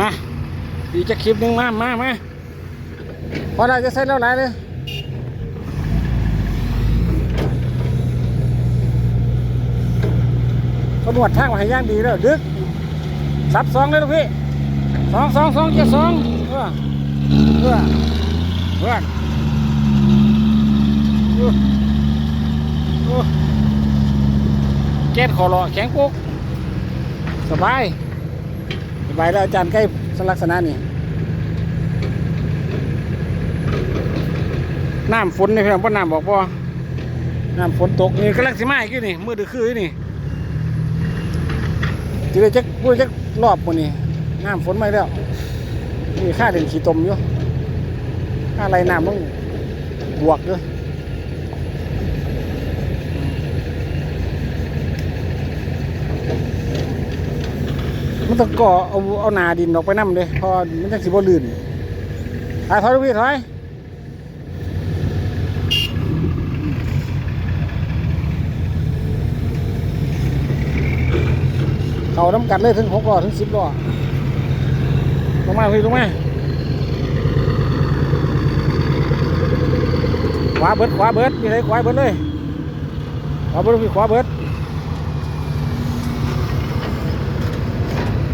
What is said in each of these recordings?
มาอีกจะคลิปหนึ่งมามามาพอเราจะใส่แล้วหลายเลยก็นวดทางมาให้ย่างดีแล้วดึกสับสองเลยลูกพี่สองสองสองเจ็ดสองเออเอเพื่อนเออเออแก๊สขอรอแข็งปุ๊กสบาย สบายแล้วอาจารย์ใกล้สลักษณะนี่น้ำฝนนี่เพี่องพ่อน้ำบอกพ่อน้ำฝนตกนี่กำลังสิมาอีกนี่มือดือคือนี่จะได้จักพูดจักรอบมดนี่น้ำฝนไม่แล้วนี่ค่าเด่นขี้ตมอยู่ค่าอะไรน้ำต้องบวกด้วย มันต้องก่อเอาเอาหนาดินออกไปน้ำเลยพอมันจะสิบ่ลื่นถอยถอยลูกพี่ถอยเขาน้ำกัดเลยถึงหกล้อถึงสิบล้อลงมาพี่ลงมาขวาเบิดขวาเบิดมีอะไรขวาเบิดเลยขวาเบิดพี่ขวาเบิดเงาลูกพี่เงาเลยเงาเลยพี่เงาเลยเอ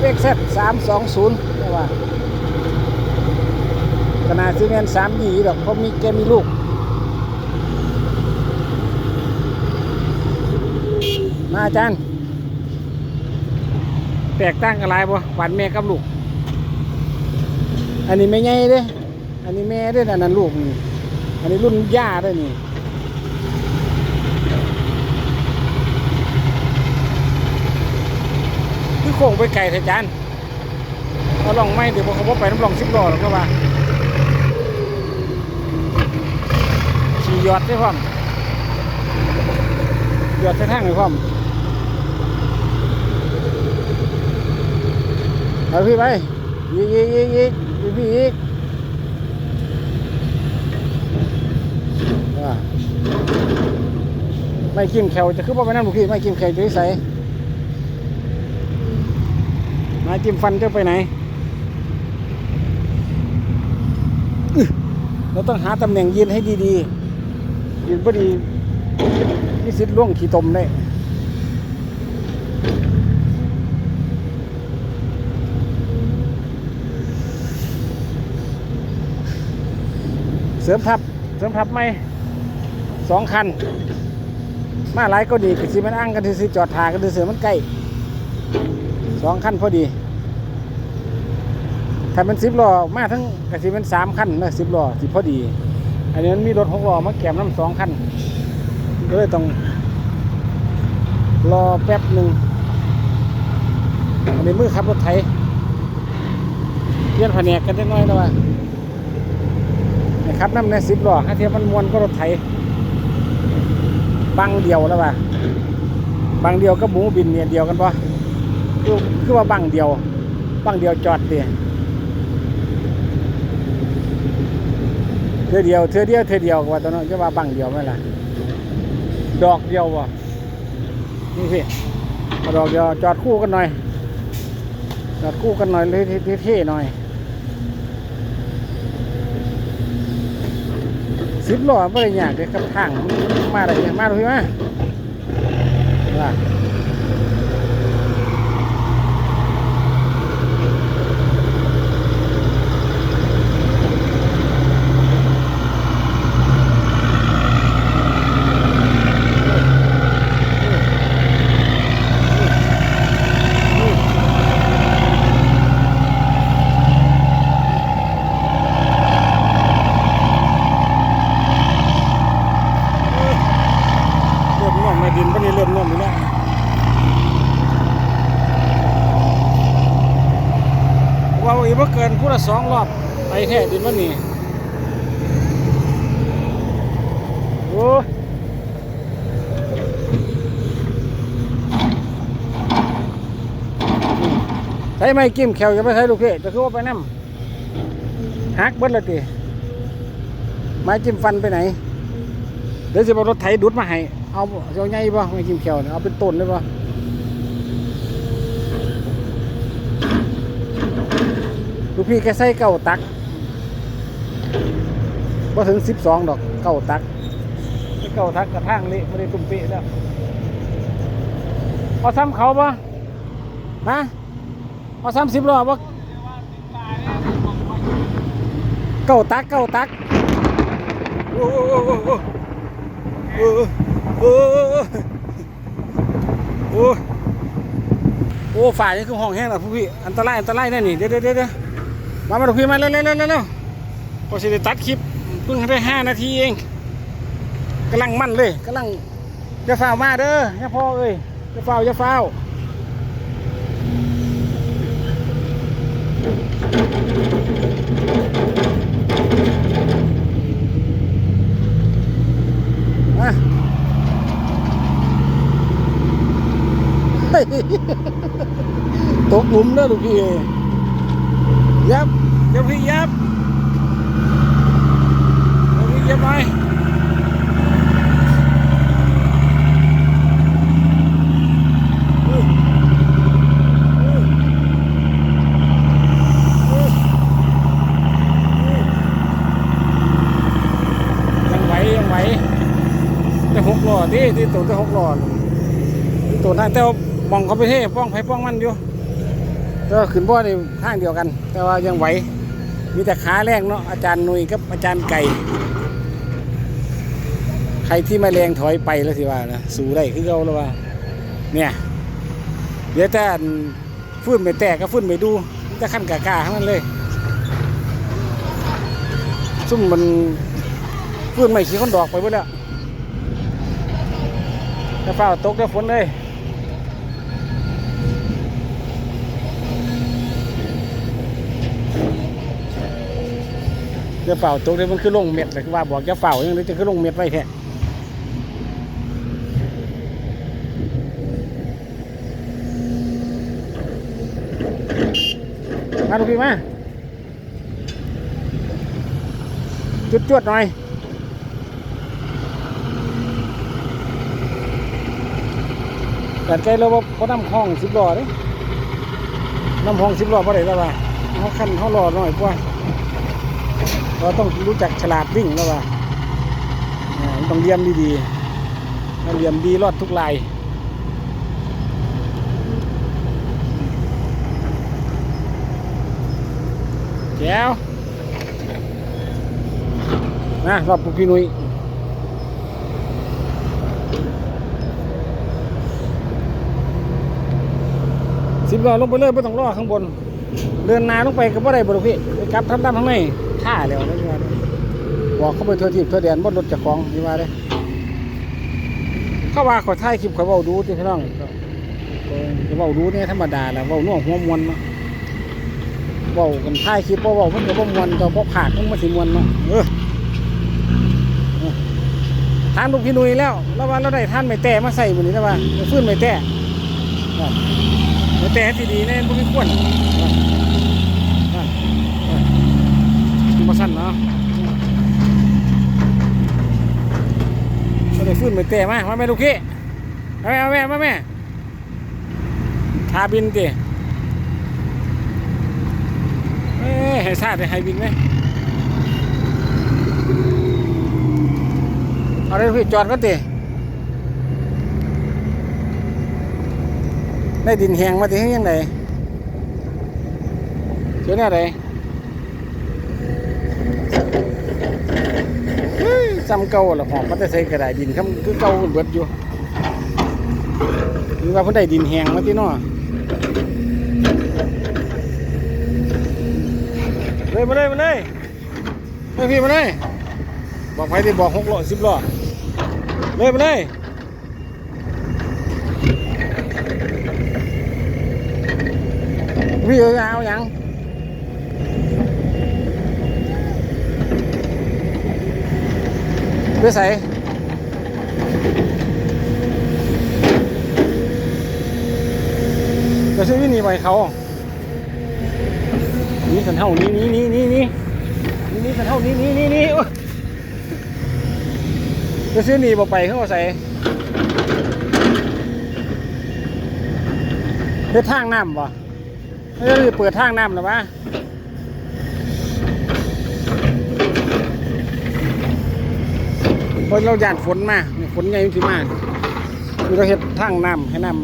ฟเอ็กซ์สามสองศูนย์นี่ว่าขนาดซีเมนสามยี่ดอกเพราะมีแกมีลูกมาอาจารย์ แตกต่างกันหลายบ่หวานแม่กับลูก อันนี้ไม่ใหญ่เด้ อันนี้แม่เด้อันนั้นลูกนี่อันนี้รุ่นย่าเด้อนี่คือโค้งไปไก่เถอะจานเอาลองไม่เดี๋ยวเขาบอกไปน้ำลองสิบล้อหรอกก็ว่าขี่ยอดได้พร้อมยอดใส่ทางเลยพร้อม เอาพี่ไปอีกอีกอีกอีกอีกพี่อีกอ่ไม่กินแขวจะคือว่าไปนั่นบุกพี่ไม่กินแขวจะใส่มาจิ้มฟันจะไปไหน เราต้องหาตำแหน่งยืนให้ดีๆยืนพอดีมีสิทธิ์ล่วงขี่ตมได้ เสริมทับเสริมทับไม่สองคัน มาหลายก็ดีกสิมันอ้างกันซื้อจอดทากันซื้อมันใกล้สองคันพอดี ถ้าเป็นสิบล้อมาทั้งกสิเป็นสามคันนะสิบล้อสิพอดี อันนี้มันมีรถหกล้อมาแกมน้ำสองคันก็เลยต้องรอแป๊บหนึ่งอันนี้มือขับรถไถเลี่ยนแผนกกันจังน้อยแล้วว่า นะครับน้ำในสิบล้อถ้าเทียบมันมวนก็รถไถบังเดียวแล้วป่ะบังเดียวก็หมูบินเนี่ยเดียวกันปะคือคือว่าบังเดียวบังเดียวจอดเดียเธอเดียวเธอเดียวเธอเดียวกว่าตอนนั้นจะว่าบังเดียวไหมล่ะดอกเดียววะนี่พี่เอดอกเดียวจอดคู่กันหน่อยจอดคู่กันหน่อยเลยเท่ๆหน่อย สิบล้อไม่ได้ยากเลยครับทางมาอะไรเนี่ยมาดูพี่มาว่าเริ่มน่วมในดินปนี้เริ่มน่วมอยู่แล้วว่าอี กินผู้ละสองรอบไปแท้ดินวันนี้โอ้ใช้ไม้กิ้มแขวจะไปใช้ลูกเพ่จะคือว่าไปน้ำหักเบิดเลยตีไม้จิ้มฟันไปไหน เดี๋ยวจะเอารถไถดุดมาให้ เอาเอาใหญ่ป่ะไม้กิ้มแขวเนี่ยเอาเป็นต้นเลยป่ะลูก พี่แกใส่เก้าตักพอถึงสิบสองดอกเก้าตักเก้าตักกระทั่งเละไม่ได้ตุ้มเป๊ะแล้วเอาซ้ำเขาป่ะฮะเอาซ้ำสิบรอบป่ะเก้าตักเก้าตักโอ้โอ้โอ้โอ้โอ้โอ้โอ้โอ้ฝ่ายนี่คือห้องแห้งแล้วพี่ อันตราย อันตรายแน่นี่ เดี๋ยวเดี๋ยวเดี๋ยว มามาดูพี่มาเร็วเร็วเร็วเร็วเร็วพอสิตัดคลิปเพิ่งได้ห้านาทีเองกำลังมั่นเลยกำลังจะฝ่าวมาเด้ออย่าพ่อเอ้ยจะฝ่าวจะฝ่าวมาเฮ้ยตกหลุมเด้อลูกพี่ยับ เดี๋ยวพี่เยับเดี๋ยวพี่เยับไปยังไหวยังไหวแต่หกล้อที่ที่ตัวแต่หกหล้อตัวนั้นแต่ว่ามองเขาไปเท่ป้องไผ่ป้องมันอยู่แต่ว่าขึ้นบ่อในทางเดียวกัน แต่ว่ายังไหว มีแต่ขาแรงเนาะอาจารย์นุยกับอาจารย์ไก่ ใครที่ม่แรงถอยไปแล้วสิว่านะสู้ได้คือเขาแล้วว่า เนี่ยเดี๋ยวแต่ฟื้นไม่แตกก็ฟื้นไม่ดูมีแต่ขั้นกากาทั้งนั้นเลย ซุ่มมันฟื้นไม่ขี้คนดอกไปหมดแล้วจะเฝ้าตกได้ฝนเลย จะเฝ้าตกได้มันคือลงเม็ดเลยคือว่าบอกจะเฝ้ายังไงจะคือลงเม็ดไว้แท้มาลูกพี่มาจุดจวดหน่อยแต่ใจเราว่าพอน้ำห้องสิบหล้อเลยน้ำห้องสิบหล้อพอได้แล้วว่าเขาคันเขารอดหน่อยกว่า เราต้องรู้จักฉลาดวิ่งแล้วว่าต้องเรียมดีๆถ้าเรียมดีรอดทุกลายแก้วนะรอบปุกพี่นุ้ยสิบล้อลงไปเลยไม่ต้องรอข้างบน เดินนาลงไปก็บ่ได้บ่ลูพี่ไปกลับทางด้านข้างใน ท่าแล้วนะว่าเด้อบอกเขาไปทัวทิพย์ทั่วแดนบ่รถจากของที่ว่าเด้อเขาว่าขาถ่ายคลิปเขาเว้าดูที่พี่น้องเออเขาเว้าดูเนี่ยธรรมดาแหละเว้าน่วหัวมวนเนาะเว้ากันถ่ายคลิปบ่เว้ามันก็บ่มวนก็บ่ผาดมันมาสิมวนเนาะเออทานลูกพี่นุ้ยแล้วแล้วว่าเราได้ท่านไม่แต่มาใส่มื้อนี้แล้วว่าฟื้นไม่แต่มาแต่ที่ดีแน่พวกนี้ควรมาสั้นเนาะ มาได้ฟื้นมาแต่มามาแม่ลูกพี่มาแม่มาแม่มาแม่ทาบินติเอ้ยให้ซาดให้บินไหมเอาเลยพี่จอดก็ติได้ดินแหงมาถึงยังไงเจ้าหน้าไร จำเก่าละหอมมันจะใส่กระดาษดินคำคือเก่าเบิดอยู่หรือว่าเพิ่นได้ดินแห้งมาที่นอเลยมาเลยมาเลยมาพี่มาเลยบอกไปที่บอกหกล้อสิบล้อเลยมาเลยพี่เอ้ยเอาอย่าง ไปใส่จะซื้อวินี่ไปเขานี่สันเท่านี้นี่นี่นี่นี่นี่นี่สันเท่านี้นี่นี่นี่โอ๊ยจะซื้อหนีบอไปเขาใส่เฮ็ดทางน้ำบ่เฮ้ยเปิดทางน้ำหรือวะ เพราะเราหยาดฝนมาฝนใหญ่ที่มาคือเราเห็ดทางน้ำให้น้ำ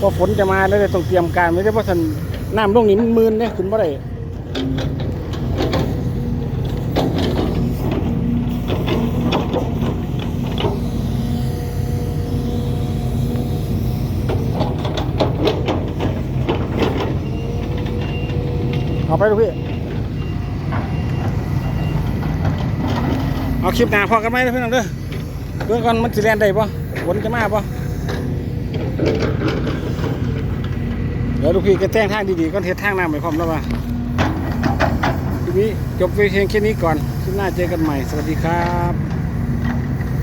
พอฝนจะมาแล้วเลยต้องเตรียมการไว้ด้เพราะท่านน้ำลงนี้มันมืนเนี่ยคุณบ่ได้ เอาไปดูพี่ เอาคลิปหน้าพอกันไหมนะพี่น้องเด้อเบื้องก่อนมันสิแลนได้ปะฝนจะมาปะเดี๋ยวลูกพี่ก็แจ้งทางดีๆก็เททางน้ำไปพร้อมแล้วว่าทีนี้จบเพียงแค่นี้ก่อนคลิปหน้าเจอกันใหม่ สวัสดีครับ